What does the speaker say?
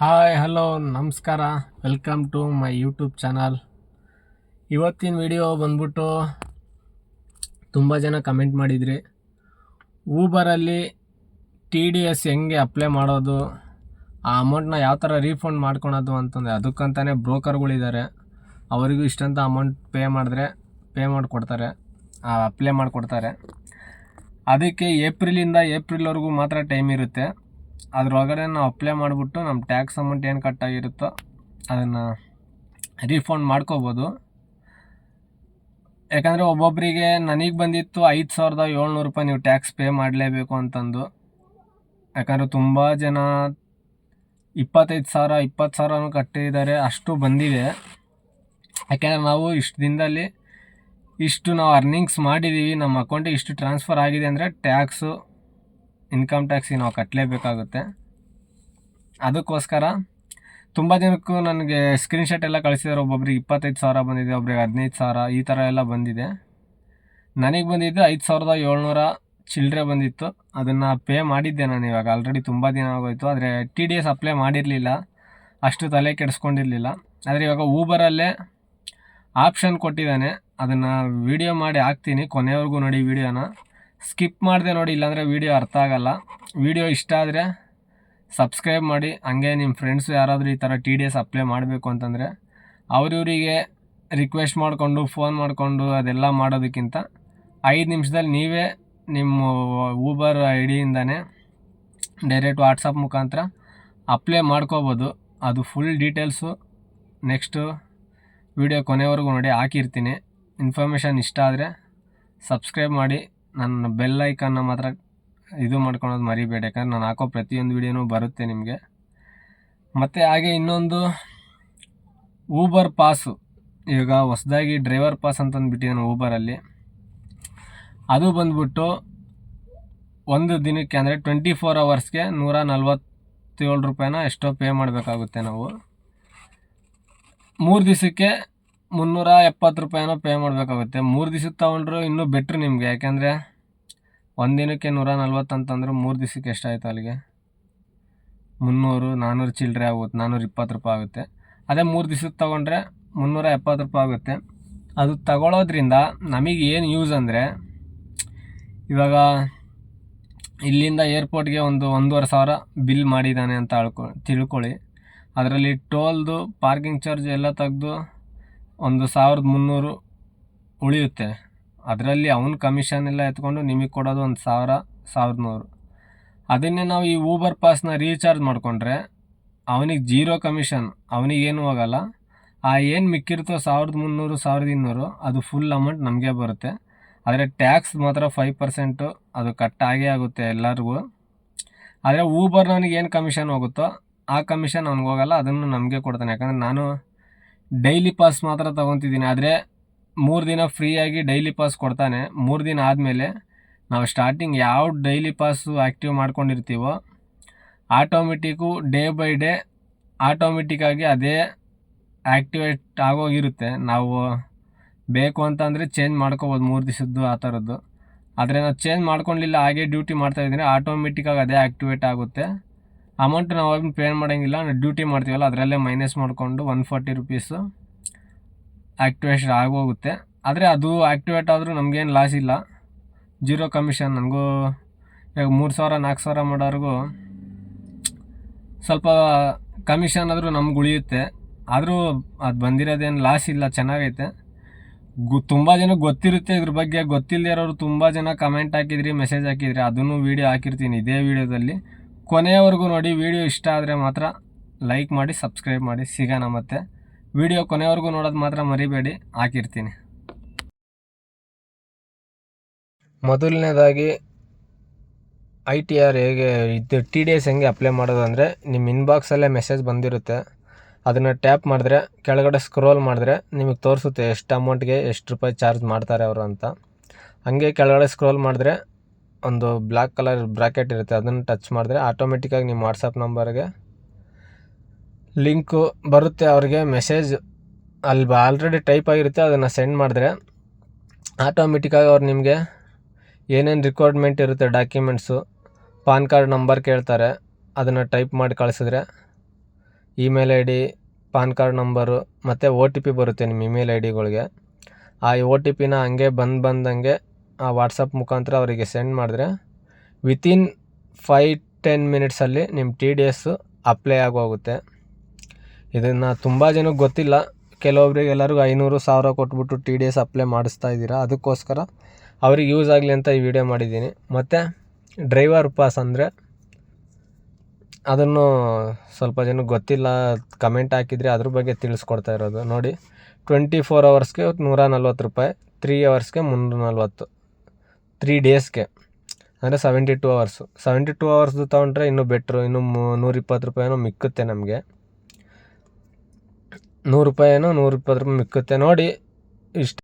Hi, hello, ನಮಸ್ಕಾರ. Welcome to my YouTube channel. ಇವತ್ತಿನ video ಬಂದ್ಬಿಟ್ಟು ತುಂಬ ಜನ ಕಮೆಂಟ್ ಮಾಡಿದ್ರಿ. ಊಬರಲ್ಲಿ ಟಿ ಡಿ ಎಸ್ ಹೆಂಗೆ ಅಪ್ಲೈ ಮಾಡೋದು, ಆ ಅಮೌಂಟ್ನ ಯಾವ ಥರ ರೀಫಂಡ್ ಮಾಡ್ಕೊಳೋದು ಅಂತಂದರೆ ಅದಕ್ಕಂತಲೇ ಬ್ರೋಕರ್ಗಳಿದ್ದಾರೆ ಅವರಿಗೂ ಇಷ್ಟಂತ ಅಮೌಂಟ್ ಪೇ ಮಾಡಿದ್ರೆ ಪೇ ಮಾಡಿಕೊಡ್ತಾರೆ ಅಪ್ಲೈ ಮಾಡಿಕೊಡ್ತಾರೆ. ಅದಕ್ಕೆ ಏಪ್ರಿಲಿಂದ ಏಪ್ರಿಲ್ವರೆಗೂ ಮಾತ್ರ ಟೈಮ್ ಇರುತ್ತೆ. ಅದ್ರೊಳಗಡೆ ನಾವು ಅಪ್ಲೈ ಮಾಡಿಬಿಟ್ಟು ನಮ್ಮ ಟ್ಯಾಕ್ಸ್ ಅಮೌಂಟ್ ಏನು ಕಟ್ಟಾಗಿರುತ್ತೋ ಅದನ್ನು ರೀಫಂಡ್ ಮಾಡ್ಕೋಬೋದು. ಯಾಕಂದರೆ ಒಬ್ಬೊಬ್ಬರಿಗೆ ನನಗೆ ಬಂದಿತ್ತು ಐದು ಸಾವಿರದ ಏಳ್ನೂರು ರೂಪಾಯಿ ನೀವು ಟ್ಯಾಕ್ಸ್ ಪೇ ಮಾಡಲೇಬೇಕು ಅಂತಂದು. ಯಾಕಂದರೆ ತುಂಬ ಜನ ಇಪ್ಪತ್ತೈದು ಸಾವಿರ, ಇಪ್ಪತ್ತು ಸಾವಿರನೂ ಕಟ್ಟಿದ್ದಾರೆ, ಅಷ್ಟು ಬಂದಿದೆ ಯಾಕೆಂದರೆ ನಾವು ಇಷ್ಟು ದಿನದಲ್ಲಿ ಇಷ್ಟು ನಾವು ಅರ್ನಿಂಗ್ಸ್ ಮಾಡಿದ್ದೀವಿ ನಮ್ಮ ಅಕೌಂಟಿಗೆ ಇಷ್ಟು ಟ್ರಾನ್ಸ್ಫರ್ ಆಗಿದೆ ಅಂದರೆ ಟ್ಯಾಕ್ಸು ಇನ್ಕಮ್ ಟ್ಯಾಕ್ಸಿಗೆ ನಾವು ಕಟ್ಟಲೇಬೇಕಾಗುತ್ತೆ ಅದಕ್ಕೋಸ್ಕರ ತುಂಬ ಜನಕ್ಕೂ ನನಗೆ ಸ್ಕ್ರೀನ್ಶಾಟ್ ಎಲ್ಲ ಕಳಿಸಿದಾರೆ. ಒಬ್ಬೊಬ್ರಿಗೆ ಇಪ್ಪತ್ತೈದು ಸಾವಿರ ಬಂದಿದೆ, ಒಬ್ರಿಗೆ ಹದಿನೈದು ಸಾವಿರ, ಈ ಥರ ಎಲ್ಲ ಬಂದಿದೆ. ನನಗೆ ಬಂದಿದ್ದು ಐದು ಸಾವಿರದ ಏಳ್ನೂರ ಚಿಲ್ಲರೆ ಬಂದಿತ್ತು. ಅದನ್ನು ಪೇ ಮಾಡಿದ್ದೆ ನಾನು ಇವಾಗ. ಆಲ್ರೆಡಿ ತುಂಬ ದಿನ ಆಗೋಯ್ತು. ಆದರೆ ಟಿ ಡಿ ಎಸ್ ಅಪ್ಲೈ ಮಾಡಿರಲಿಲ್ಲ. ಅಷ್ಟು ತಲೆ ಕೆಡಿಸ್ಕೊಂಡಿರಲಿಲ್ಲ. ಆದರೆ ಇವಾಗ ಊಬರಲ್ಲೇ ಆಪ್ಷನ್ ಕೊಟ್ಟಿದ್ದಾನೆ. ಅದನ್ನು ವೀಡಿಯೋ ಮಾಡಿ ಹಾಕ್ತೀನಿ. ಕೊನೆವರೆಗೂ ನೋಡಿ ವೀಡಿಯೋನ. ಸ್ಕಿಪ್ ಮಾಡಿದೆ ನೋಡಿ, ಇಲ್ಲಾಂದರೆ ವೀಡಿಯೋ ಅರ್ಥ ಆಗಲ್ಲ. ವೀಡಿಯೋ ಇಷ್ಟ ಆದರೆ ಸಬ್ಸ್ಕ್ರೈಬ್ ಮಾಡಿ. ಹಂಗೆ ನಿಮ್ಮ ಫ್ರೆಂಡ್ಸು ಯಾರಾದರೂ ಈ ಥರ ಟಿ ಡಿ ಎಸ್ ಅಪ್ಲೈ ಮಾಡಬೇಕು ಅಂತಂದರೆ ಅವರಿವರಿಗೆ ರಿಕ್ವೆಸ್ಟ್ ಮಾಡಿಕೊಂಡು ಫೋನ್ ಮಾಡಿಕೊಂಡು ಅದೆಲ್ಲ ಮಾಡೋದಕ್ಕಿಂತ ಐದು ನಿಮಿಷದಲ್ಲಿ ನೀವೇ ನಿಮ್ಮ ಊಬರ್ ಐ ಡಿಯಿಂದನೇ ಡೈರೆಕ್ಟ್ ವಾಟ್ಸಪ್ ಮುಖಾಂತರ ಅಪ್ಲೈ ಮಾಡ್ಕೋಬೋದು. ಅದು ಫುಲ್ ಡೀಟೇಲ್ಸು ನೆಕ್ಸ್ಟು ವಿಡಿಯೋ ಕೊನೆವರೆಗೂ ನೋಡಿ, ಹಾಕಿರ್ತೀನಿ. ಇನ್ಫಾರ್ಮೇಷನ್ ಇಷ್ಟ ಆದರೆ ಸಬ್ಸ್ಕ್ರೈಬ್ ಮಾಡಿ. ನನ್ನ ಬೆಲ್ ಐಕನ್ನ ಮಾತ್ರ ಇದು ಮಾಡ್ಕೊಳೋದು ಮರಿಬೇಡಿ. ಯಾಕಂದ್ರೆ ನಾನು ಹಾಕೋ ಪ್ರತಿಯೊಂದು ವಿಡಿಯೋನೂ ಬರುತ್ತೆ ನಿಮಗೆ. ಮತ್ತು ಹಾಗೆ ಇನ್ನೊಂದು ಊಬರ್ ಪಾಸು ಈಗ ಹೊಸದಾಗಿ ಡ್ರೈವರ್ ಪಾಸ್ ಅಂತಂದು ನಾನು ಊಬರಲ್ಲಿ ಅದು ಬಂದ್ಬಿಟ್ಟು ಒಂದು ದಿನಕ್ಕೆ ಅಂದರೆ ಟ್ವೆಂಟಿ ಫೋರ್ ಅವರ್ಸ್ಗೆ ನೂರ ನಲ್ವತ್ತೇಳು ರೂಪಾಯಿನ ಎಷ್ಟೋ ಪೇ ಮಾಡಬೇಕಾಗುತ್ತೆ ನಾವು. ಮೂರು ದಿವಸಕ್ಕೆ ಮುನ್ನೂರ ಎಪ್ಪತ್ತು ರೂಪಾಯಿನ ಪೇ ಮಾಡಬೇಕಾಗುತ್ತೆ. ಮೂರು ದಿವ್ಸ ತೊಗೊಂಡ್ರು ಇನ್ನೂ ಬೆಟ್ರ್ ನಿಮಗೆ. ಯಾಕೆಂದರೆ ಒಂದು ದಿನಕ್ಕೆ ನೂರ ನಲ್ವತ್ತು ಅಂತಂದ್ರೆ ಮೂರು ದಿವ್ಸಕ್ಕೆ ಎಷ್ಟಾಯಿತು ಅಲ್ಲಿಗೆ? ಮುನ್ನೂರು ನಾನ್ನೂರು ಚಿಲ್ಲರೆ ಆಗುತ್ತೆ. ನಾನ್ನೂರ ಇಪ್ಪತ್ತು ರೂಪಾಯಿ ಆಗುತ್ತೆ. ಅದೇ ಮೂರು ದಿವ್ಸಕ್ಕೆ ತೊಗೊಂಡ್ರೆ ಮುನ್ನೂರ ಎಪ್ಪತ್ತು ರೂಪಾಯಿ ಆಗುತ್ತೆ. ಅದು ತಗೊಳ್ಳೋದ್ರಿಂದ ನಮಗೆ ಏನು ಯೂಸ್ ಅಂದರೆ ಇವಾಗ ಇಲ್ಲಿಂದ ಏರ್ಪೋರ್ಟ್ಗೆ ಒಂದು ಒಂದೂವರೆ ಸಾವಿರ ಬಿಲ್ ಮಾಡಿದ್ದಾನೆ ಅಂತ ಅಳ್ಕೊ ತಿಳ್ಕೊಳ್ಳಿ. ಅದರಲ್ಲಿ ಟೋಲ್ದು ಪಾರ್ಕಿಂಗ್ ಚಾರ್ಜ್ ಎಲ್ಲ ತೆಗೆದು ಒಂದು ಸಾವಿರದ ಮುನ್ನೂರು ಉಳಿಯುತ್ತೆ. ಅದರಲ್ಲಿ ಅವ್ನ ಕಮಿಷನ್ ಎಲ್ಲ ಎತ್ಕೊಂಡು ನಿಮಗೆ ಕೊಡೋದು ಒಂದು ಸಾವಿರ, ಸಾವಿರದ ನೂರು. ಅದನ್ನೇ ನಾವು ಈ ಊಬರ್ ಪಾಸ್ನ ರೀಚಾರ್ಜ್ ಮಾಡಿಕೊಂಡ್ರೆ ಅವನಿಗೆ ಜೀರೋ ಕಮಿಷನ್ ಅವನಿಗೇನು ಹೋಗಲ್ಲ ಆ ಏನು ಮಿಕ್ಕಿರ್ತೋ ಸಾವಿರದ ಮುನ್ನೂರು, ಸಾವಿರದ ಇನ್ನೂರು, ಅದು ಫುಲ್ ಅಮೌಂಟ್ ನಮಗೆ ಬರುತ್ತೆ. ಆದರೆ ಟ್ಯಾಕ್ಸ್ ಮಾತ್ರ ಫೈವ್ ಪರ್ಸೆಂಟು ಅದು ಕಟ್ ಆಗೇ ಆಗುತ್ತೆ ಎಲ್ಲರಿಗೂ. ಆದರೆ ಊಬರ್ನವನಿಗೆ ಏನು ಕಮಿಷನ್ ಹೋಗುತ್ತೋ ಆ ಕಮಿಷನ್ ಅವ್ನಿಗೆ ಹೋಗಲ್ಲ, ಅದನ್ನು ನಮಗೆ ಕೊಡ್ತಾನೆ. ಯಾಕಂದರೆ ನಾನು ಡೈಲಿ ಪಾಸ್ ಮಾತ್ರ ತೊಗೊತಿದ್ದೀನಿ. ಆದರೆ ಮೂರು ದಿನ ಫ್ರೀಯಾಗಿ ಡೈಲಿ ಪಾಸ್ ಕೊಡ್ತಾನೆ. ಮೂರು ದಿನ ಆದಮೇಲೆ ನಾವು ಸ್ಟಾರ್ಟಿಂಗ್ ಯಾವ ಡೈಲಿ ಪಾಸು ಆ್ಯಕ್ಟಿವ್ ಮಾಡ್ಕೊಂಡಿರ್ತೀವೋ ಆಟೋಮೆಟಿಕ್ಕು ಡೇ ಬೈ ಡೇ ಆಟೋಮೆಟಿಕ್ಕಾಗಿ ಅದೇ ಆ್ಯಕ್ಟಿವೇಟ್ ಆಗೋಗಿರುತ್ತೆ ನಾವು ಬೇಕು ಅಂತಂದರೆ ಚೇಂಜ್ ಮಾಡ್ಕೋಬೋದು ಮೂರು ದಿವಸದ್ದು ಆ ಥರದ್ದು ಆದರೆ ನಾವು ಚೇಂಜ್ ಮಾಡ್ಕೊಂಡಿಲ್ಲ, ಹಾಗೆ ಡ್ಯೂಟಿ ಮಾಡ್ತಾಯಿದ್ದೀನಿ ಆಟೋಮೆಟಿಕ್ಕಾಗಿ ಅದೇ ಆ್ಯಕ್ಟಿವೇಟ್ ಆಗುತ್ತೆ. ಅಮೌಂಟ್ ನಾವು ಅದನ್ನು ಪೇ ಮಾಡೋಂಗಿಲ್ಲ ಡ್ಯೂಟಿ ಮಾಡ್ತೀವಲ್ಲ, ಅದರಲ್ಲೇ ಮೈನಸ್ ಮಾಡಿಕೊಂಡು ಒನ್ ಫಾರ್ಟಿ ರುಪೀಸು ಆ್ಯಕ್ಟಿವೇಷನ್ ಆಗೋಗುತ್ತೆ. ಆದರೆ ಅದು ಆ್ಯಕ್ಟಿವೇಟ್ ಆದರೂ ನಮಗೇನು ಲಾಸ್ ಇಲ್ಲ. ಜೀರೋ ಕಮಿಷನ್ ನನಗೂ ಇವಾಗ ಮೂರು ಸಾವಿರ, ನಾಲ್ಕು ಸಾವಿರ ಮಾಡೋರ್ಗೂ ಸ್ವಲ್ಪ ಕಮಿಷನ್ ಆದರೂ ನಮ್ಗೆ ಉಳಿಯುತ್ತೆ. ಆದರೂ ಅದು ಬಂದಿರೋದೇನು ಲಾಸ್ ಇಲ್ಲ, ಚೆನ್ನಾಗೈತೆ. ಗು, ತುಂಬ ಜನ ಗೊತ್ತಿರುತ್ತೆ, ಇದ್ರ ಬಗ್ಗೆ ಗೊತ್ತಿಲ್ಲದೆ ಇರೋರು ತುಂಬ ಜನ ಕಮೆಂಟ್ ಹಾಕಿದ್ರಿ ಮೆಸೇಜ್ ಹಾಕಿದ್ರಿ, ಅದನ್ನು ವೀಡಿಯೋ ಹಾಕಿರ್ತೀನಿ ಇದೇ ವೀಡಿಯೋದಲ್ಲಿ ಕೊನೆಯವರೆಗೂ ನೋಡಿ ವಿಡಿಯೋ ಇಷ್ಟ ಆದರೆ ಮಾತ್ರ ಲೈಕ್ ಮಾಡಿ ಸಬ್ಸ್ಕ್ರೈಬ್ ಮಾಡಿ, ಸಿಗೋಣ ಮತ್ತೆ. ವಿಡಿಯೋ ಕೊನೆಯವರೆಗೂ ನೋಡೋದು ಮಾತ್ರ ಮರಿಬೇಡಿ, ಹಾಕಿರ್ತೀನಿ. ಮೊದಲನೇದಾಗಿ ಐ ಟಿ ಆರ್ ಹೇಗೆ, ಇದು ಟಿ ಡಿ ಎಸ್ ಹೆಂಗೆ ಅಪ್ಲೈ ಮಾಡೋದು ಅಂದರೆ ನಿಮ್ಮ ಇನ್ಬಾಕ್ಸಲ್ಲೇ ಮೆಸೇಜ್ ಬಂದಿರುತ್ತೆ. ಅದನ್ನು ಟ್ಯಾಪ್ ಮಾಡಿದ್ರೆ, ಕೆಳಗಡೆ ಸ್ಕ್ರೋಲ್ ಮಾಡಿದ್ರೆ ನಿಮಗೆ ತೋರಿಸುತ್ತೆ, ಎಷ್ಟು ಅಮೌಂಟ್ಗೆ ಎಷ್ಟು ರೂಪಾಯಿ ಚಾರ್ಜ್ ಮಾಡ್ತಾರೆ ಅವರು ಅಂತ. ಹಂಗೆ ಕೆಳಗಡೆ ಸ್ಕ್ರೋಲ್ ಮಾಡಿದ್ರೆ ಒಂದು ಬ್ಲ್ಯಾಕ್ ಕಲರ್ ಬ್ರ್ಯಾಕೆಟ್ ಇರುತ್ತೆ, ಅದನ್ನು ಟಚ್ ಮಾಡಿದ್ರೆ ಆಟೋಮೆಟಿಕ್ಕಾಗಿ ನಿಮ್ಮ ವಾಟ್ಸಪ್ ನಂಬರ್ಗೆ ಲಿಂಕು ಬರುತ್ತೆ. ಅವ್ರಿಗೆ ಮೆಸೇಜ್ ಅಲ್ಲಿ ಆಲ್ರೆಡಿ ಟೈಪ್ ಆಗಿರುತ್ತೆ, ಅದನ್ನು ಸೆಂಡ್ ಮಾಡಿದ್ರೆ ಆಟೋಮೆಟಿಕ್ಕಾಗಿ ಅವ್ರು ನಿಮಗೆ ಏನೇನು ರಿಕ್ವೈರ್ಮೆಂಟ್ ಇರುತ್ತೆ ಡಾಕ್ಯುಮೆಂಟ್ಸು ಪಾನ್ ಕಾರ್ಡ್ ನಂಬರ್ ಕೇಳ್ತಾರೆ, ಅದನ್ನು ಟೈಪ್ ಮಾಡಿ ಕಳಿಸಿದ್ರೆ email I D PAN card number ಮತ್ತು ಒ ಟಿ ಪಿ ಬರುತ್ತೆ ನಿಮ್ಮ ಇಮೇಲ್ ಐ ಡಿಗಳಿಗೆ ಆ ಒ ಟಿ ಪಿನ ಹಂಗೆ ಬಂದು ಬಂದಂಗೆ ವಾಟ್ಸಪ್ ಮುಖಾಂತರ ಅವರಿಗೆ ಸೆಂಡ್ ಮಾಡಿದ್ರೆ ವಿತಿನ್ ಫೈ ಟೆನ್ ಮಿನಿಟ್ಸಲ್ಲಿ ನಿಮ್ಮ ಟಿ ಡಿ ಎಸ್ಸು ಅಪ್ಲೈ ಆಗೋಗುತ್ತೆ. ಇದನ್ನು ತುಂಬ ಜನಕ್ಕೆ ಗೊತ್ತಿಲ್ಲ. ಕೆಲವೊಬ್ರಿಗೆ ಎಲ್ಲರಿಗೂ ಐನೂರು, ಸಾವಿರ ಕೊಟ್ಬಿಟ್ಟು ಟಿ ಡಿ ಎಸ್ ಅಪ್ಲೈ ಮಾಡಿಸ್ತಾ ಇದ್ದೀರಾ. ಅದಕ್ಕೋಸ್ಕರ ಅವ್ರಿಗೆ ಯೂಸ್ ಆಗಲಿ ಅಂತ ಈ ವಿಡಿಯೋ ಮಾಡಿದ್ದೀನಿ. ಮತ್ತು ಡ್ರೈವರ್ ಪಾಸ್ ಅಂದರೆ ಅದನ್ನು ಸ್ವಲ್ಪ ಜನಕ್ಕೆ ಗೊತ್ತಿಲ್ಲ. ಕಮೆಂಟ್ ಹಾಕಿದರೆ ಅದ್ರ ಬಗ್ಗೆ ತಿಳಿಸ್ಕೊಡ್ತಾ ಇರೋದು. ನೋಡಿ ಟ್ವೆಂಟಿ ಫೋರ್ ಅವರ್ಸ್ಗೆ ನೂರ ನಲ್ವತ್ತು ರೂಪಾಯಿ ತ್ರೀ ಅವರ್ಸ್ಗೆ ಮುನ್ನೂರ ನಲ್ವತ್ತು. ತ್ರೀ ಡೇಸ್ಗೆ ಅಂದರೆ seventy two hours seventy two ಅವರ್ಸ್ದು ತೊಗೊಂಡ್ರೆ ಇನ್ನೂ ಬೆಟ್ರು ಇನ್ನೂ ನೂರಿಪ್ಪತ್ತು ರೂಪಾಯಿನೋ ಮಿಕ್ಕುತ್ತೆ ನಮಗೆ. ನೂರು ರೂಪಾಯಿನೋ ನೂರಿಪ್ಪತ್ತು ರೂಪಾಯಿ ಮಿಕ್ಕುತ್ತೆ. ನೋಡಿ, ಇಷ್ಟು